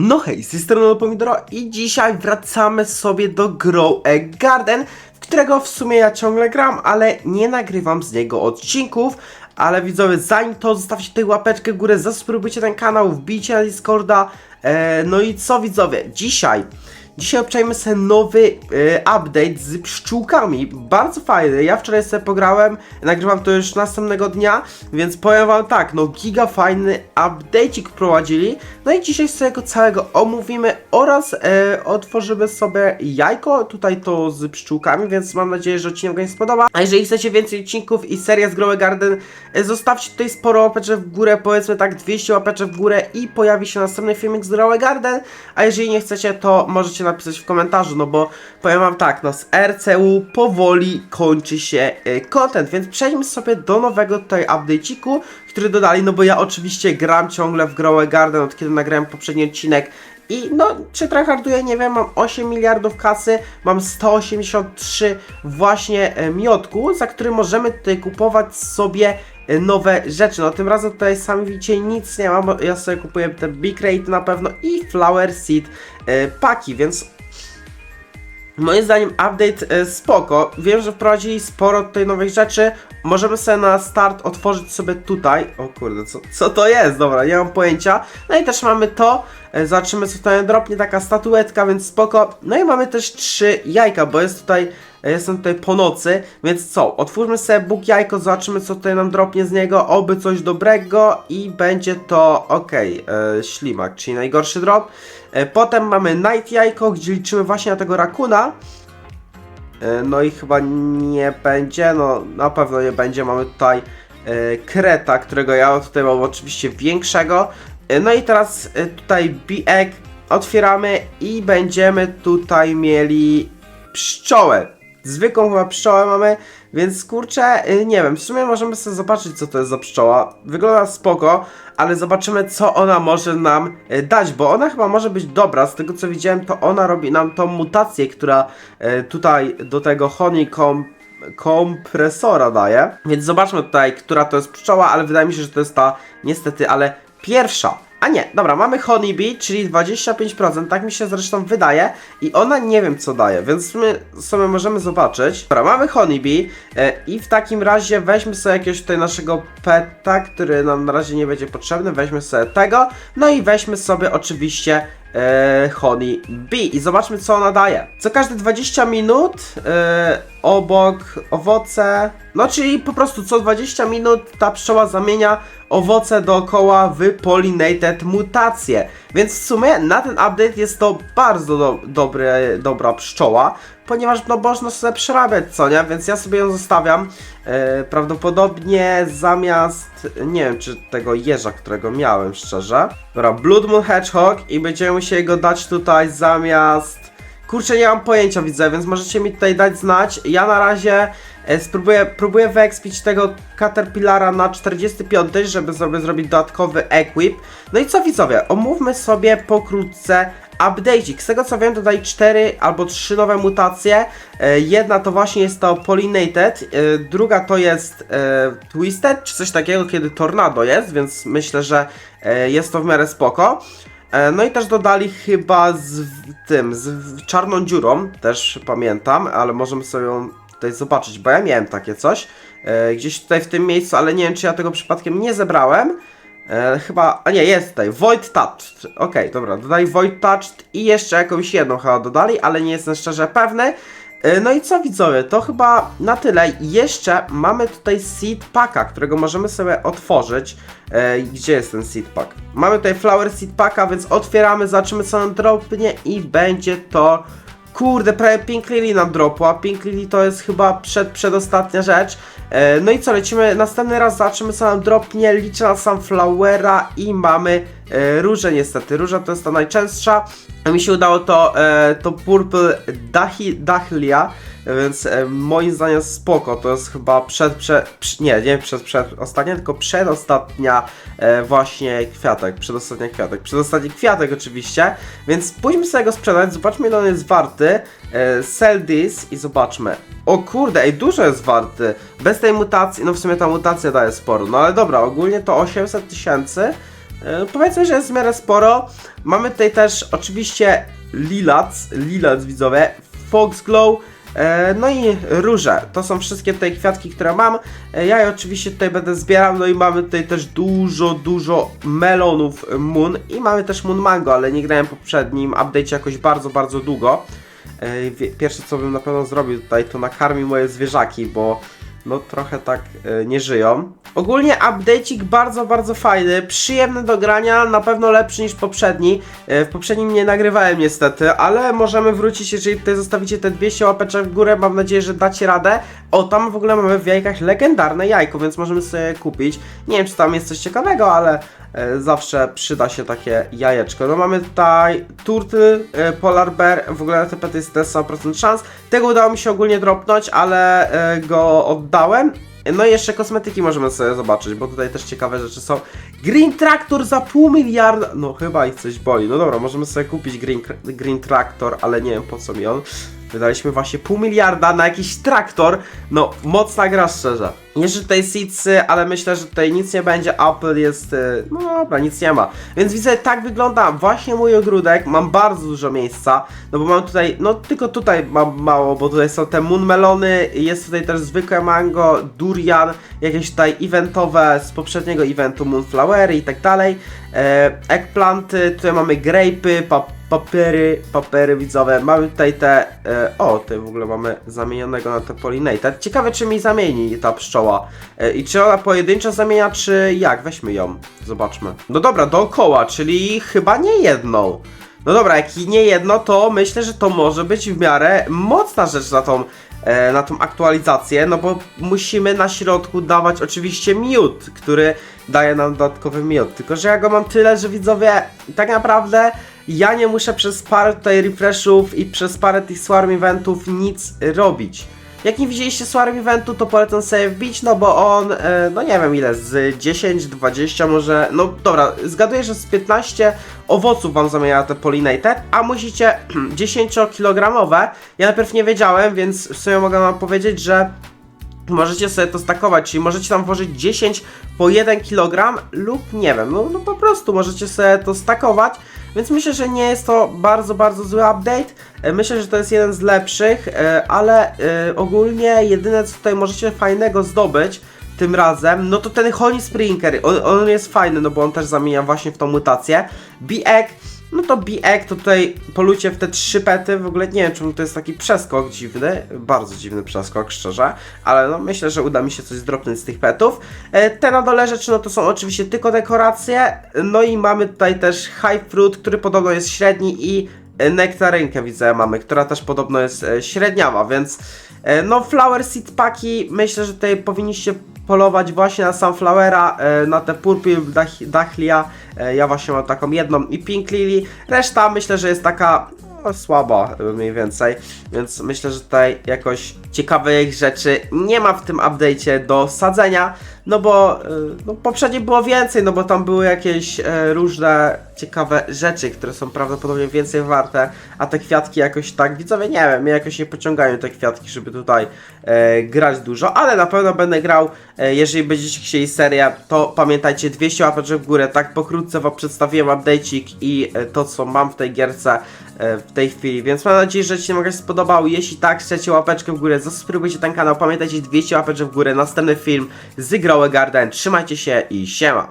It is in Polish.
No hej, z tej strony Pomidoro i dzisiaj wracamy sobie do Grow Garden, w którego w sumie ja ciągle gram, ale nie nagrywam z niego odcinków. Ale widzowie, zanim to zostawcie tutaj łapeczkę w górę, zasubskrybujcie ten kanał, wbijcie na Discorda. E, no i co widzowie, dzisiaj Dzisiaj obczajmy sobie nowy e, update z pszczółkami. Bardzo fajny. Ja wczoraj sobie pograłem, nagrywam to już następnego dnia, więc powiem wam tak, no giga fajny update'ik wprowadzili. No i dzisiaj sobie go całego omówimy oraz e, otworzymy sobie jajko, tutaj to z pszczółkami, więc mam nadzieję, że odcinek wam się spodoba. A jeżeli chcecie więcej odcinków i seria z Grow a Garden, e, zostawcie tutaj sporo łapeczek w górę, powiedzmy tak 200 łapeczek w górę i pojawi się następny filmik z Grow a Garden. A jeżeli nie chcecie, to możecie napisać w komentarzu, no bo powiem wam tak, no z RCU powoli kończy się e, content, więc przejdźmy sobie do nowego tutaj update'iku, który dodali, no bo ja oczywiście gram ciągle w Grow a Garden, od kiedy nagrałem poprzedni odcinek i no, czy tryharduję, nie wiem, mam 8 miliardów kasy, mam 183 właśnie e, miotku, za który możemy tutaj kupować sobie e, nowe rzeczy. No tym razem tutaj sami widzicie nic nie mam, bo ja sobie kupuję te Big Rate na pewno i Flower Seed e, paki, więc Moim zdaniem update e, spoko. Wiem, że wprowadzili sporo tutaj nowych rzeczy. Możemy sobie na start otworzyć sobie tutaj. O kurde, co, co to jest? Dobra, nie mam pojęcia. No i też mamy to. E, Zobaczymy co tutaj dropnie, taka statuetka, więc spoko. No i mamy też trzy jajka, bo jest tutaj, e, jestem tutaj po nocy, więc co? Otwórzmy sobie Bóg jajko, zobaczymy co tutaj nam dropnie z niego, oby coś dobrego i będzie to, okej, e, ślimak, czyli najgorszy drop. Potem mamy Night jajko, gdzie liczymy właśnie na tego rakuna. No i chyba nie będzie, no na pewno nie będzie. Mamy tutaj kreta, którego ja tutaj mam oczywiście większego. E, No i teraz e, tutaj bieg otwieramy i będziemy tutaj mieli pszczołę. Zwykłą chyba pszczołę mamy, więc kurczę, y, nie wiem, w sumie możemy sobie zobaczyć co to jest za pszczoła. Wygląda spoko, ale zobaczymy co ona może nam dać, bo ona chyba może być dobra. Z tego co widziałem, to ona robi nam tą mutację, która tutaj do tego honeycomb kompresora daje. Więc zobaczmy tutaj, która to jest pszczoła, ale wydaje mi się, że to jest ta niestety, ale pierwsza. A nie, dobra, mamy Honeybee, czyli 25%, tak mi się zresztą wydaje i ona nie wiem co daje, więc sumie sobie możemy zobaczyć. Dobra, mamy Honeybee e, i w takim razie weźmy sobie jakiegoś tutaj naszego peta, który nam na razie nie będzie potrzebny, weźmy sobie tego, no i weźmy sobie oczywiście e, Honey Bee i zobaczmy co ona daje. Co każde 20 minut e, obok owoce, no czyli po prostu co 20 minut ta pszczoła zamienia owoce dookoła w pollinated mutacje. Więc w sumie na ten update jest to bardzo do, dobry, dobra pszczoła, ponieważ no można sobie przerabiać, co nie? Więc ja sobie ją zostawiam. E, prawdopodobnie zamiast, nie wiem czy tego jeża, którego miałem szczerze. Dobra, Blood Moon Hedgehog i będziemy musieli go dać tutaj zamiast... Kurczę, nie mam pojęcia widzę, więc możecie mi tutaj dać znać. Ja na razie e, spróbuję, próbuję wyekspić tego Caterpillara na 45, żeby sobie zrobić dodatkowy equip. No i co widzowie, omówmy sobie pokrótce update'ik. Z tego co wiem, tutaj 4 albo 3 nowe mutacje. E, Jedna to właśnie jest to Pollinated, e, druga to jest e, Twisted, czy coś takiego, kiedy tornado jest, więc myślę, że jest to w miarę spoko. No i też dodali chyba z tym, z czarną dziurą, też pamiętam, ale możemy sobie ją tutaj zobaczyć, bo ja miałem takie coś. Gdzieś tutaj w tym miejscu, ale nie wiem czy ja tego przypadkiem nie zebrałem. E, chyba, a nie, jest tutaj, Void Touched. Okej, dobra, dodali Void Touched i jeszcze jakąś jedną chyba dodali, ale nie jestem szczerze pewny. E, No i co widzowie, to chyba na tyle. Jeszcze mamy tutaj Seed Packa, którego możemy sobie otworzyć. E, Gdzie jest ten Seed Pack? Mamy tutaj Flower Seed Packa, więc otwieramy, zobaczymy co nam dropnie i będzie to... Kurde, prawie Pink Lily nam dropła. Pink Lily to jest chyba przed, przedostatnia rzecz. E, no i co, lecimy następny raz, zobaczymy co nam dropnie. Liczę na Sunflowera i mamy e, różę niestety. Róża to jest ta najczęstsza. Mi się udało to, e, to Purple Dahi, Dahlia, więc e, moim zdaniem spoko. To jest chyba przed, przed, nie, nie przed, przed ostatnia, tylko przedostatnia właśnie kwiatek. Przedostatnia kwiatek. Przedostatni kwiatek oczywiście. Więc pójdźmy sobie go sprzedać, zobaczmy ile on jest warty. Sell this i zobaczmy. O kurde, ej, dużo jest warty. Bez tej mutacji, no w sumie ta mutacja daje sporo. No ale dobra, ogólnie to 800 tysięcy. E, powiedzmy, że jest w miarę sporo. Mamy tutaj też oczywiście lilac, lilac widzowie, foxglow, e, no i róże. To są wszystkie tutaj kwiatki, które mam. E, ja je oczywiście tutaj będę zbierał, no i mamy tutaj też dużo, dużo melonów moon i mamy też moon mango, ale nie grałem w poprzednim update'cie jakoś bardzo, bardzo długo. Pierwsze co bym na pewno zrobił tutaj to nakarmił moje zwierzaki, bo no trochę tak nie żyją. Ogólnie update'ik bardzo, bardzo fajny, przyjemny do grania, na pewno lepszy niż poprzedni. E, W poprzednim nie nagrywałem niestety, ale możemy wrócić, jeżeli tutaj zostawicie te 200 łapeczek w górę, mam nadzieję, że dacie radę. O, tam w ogóle mamy w jajkach legendarne jajko, więc możemy sobie kupić. Nie wiem, czy tam jest coś ciekawego, ale e, zawsze przyda się takie jajeczko. No mamy tutaj turtle, polar bear, w ogóle te pety jest też 100% szans. Tego udało mi się ogólnie dropnąć, ale e, go oddałem. No i jeszcze kosmetyki możemy sobie zobaczyć, bo tutaj też ciekawe rzeczy są. Green Tractor za pół miliarda. No chyba ich coś boli. No dobra, możemy sobie kupić Green, green Tractor, ale nie wiem po co mi on. Wydaliśmy właśnie pół miliarda na jakiś traktor. No, mocna gra szczerze. Jeszcze tutaj seedsy, ale myślę, że tutaj nic nie będzie. Apple jest. y, No dobra, nic nie ma. Więc widzę, tak wygląda właśnie mój ogródek. Mam bardzo dużo miejsca. No bo mam tutaj. No tylko tutaj mam mało, bo tutaj są te moon melony. Jest tutaj też zwykłe mango, durian, jakieś tutaj eventowe z poprzedniego eventu, moonflowery i tak dalej. E, eggplanty, tutaj mamy grape'y, pap papery, papery widzowe. Mamy tutaj te. E, o, tutaj w ogóle mamy zamienionego na te pollinator. Ciekawe, czy mi zamieni ta pszczoła. E, I czy ona pojedynczo zamienia, czy jak? Weźmy ją. Zobaczmy. No dobra, dookoła, czyli chyba nie jedną. No dobra, jak nie jedno, to myślę, że to może być w miarę mocna rzecz na tą, e, na tą aktualizację, no bo musimy na środku dawać oczywiście miód, który daje nam dodatkowy miód. Tylko, że ja go mam tyle, że widzowie, tak naprawdę ja nie muszę przez parę tutaj refreshów i przez parę tych swarm eventów nic robić. Jak nie widzieliście Swarm Eventu, to polecam sobie wbić, no bo on, e, no nie wiem ile, z 10, 20 może, no dobra, zgaduję, że z 15 owoców wam zamienia te pollinator, a musicie 10-kilogramowe. Ja najpierw nie wiedziałem, więc w sumie mogę wam powiedzieć, że możecie sobie to stakować, czyli możecie tam włożyć 10 po 1 kg lub nie wiem, no, no po prostu możecie sobie to stakować, więc myślę, że nie jest to bardzo, bardzo zły update. E, Myślę, że to jest jeden z lepszych, e, ale e, ogólnie jedyne co tutaj możecie fajnego zdobyć tym razem, no to ten Honey Sprinkler, on, on jest fajny, no bo on też zamienia właśnie w tą mutację. Bee-Egg, no to Bee-Egg to tutaj polujcie w te trzy pety, w ogóle nie wiem czemu to jest taki przeskok dziwny, bardzo dziwny przeskok szczerze, ale no myślę, że uda mi się coś zdropnąć z tych petów. E, te na dole rzeczy no to są oczywiście tylko dekoracje, no i mamy tutaj też High Fruit, który podobno jest średni i e, nektarynkę widzę mamy, która też podobno jest e, średniawa, więc no Flower Seed Paki myślę, że tutaj powinniście polować właśnie na Sunflowera, e, na te Purple Dahlia, e, ja właśnie mam taką jedną i Pink Lily, reszta myślę, że jest taka słaba e, mniej więcej, więc myślę, że tutaj jakoś ciekawych rzeczy nie ma w tym update'cie do sadzenia, no bo e, no, poprzednio było więcej, no bo tam były jakieś e, różne ciekawe rzeczy, które są prawdopodobnie więcej warte, a te kwiatki jakoś tak, widzowie, nie wiem, mnie jakoś nie pociągają te kwiatki, żeby tutaj e, grać dużo, ale na pewno będę grał, e, jeżeli będziecie chcieli serię, to pamiętajcie 200 łapeczek w górę, tak pokrótce wam przedstawiłem update'ik i e, to co mam w tej gierce w tej chwili, więc mam nadzieję, że Ci się magazyn spodobał, jeśli tak, chcecie łapeczkę w górę, zasubskrybujcie ten kanał, pamiętajcie 200 łapeczek w górę, następny film z Growe Garden, trzymajcie się i siema!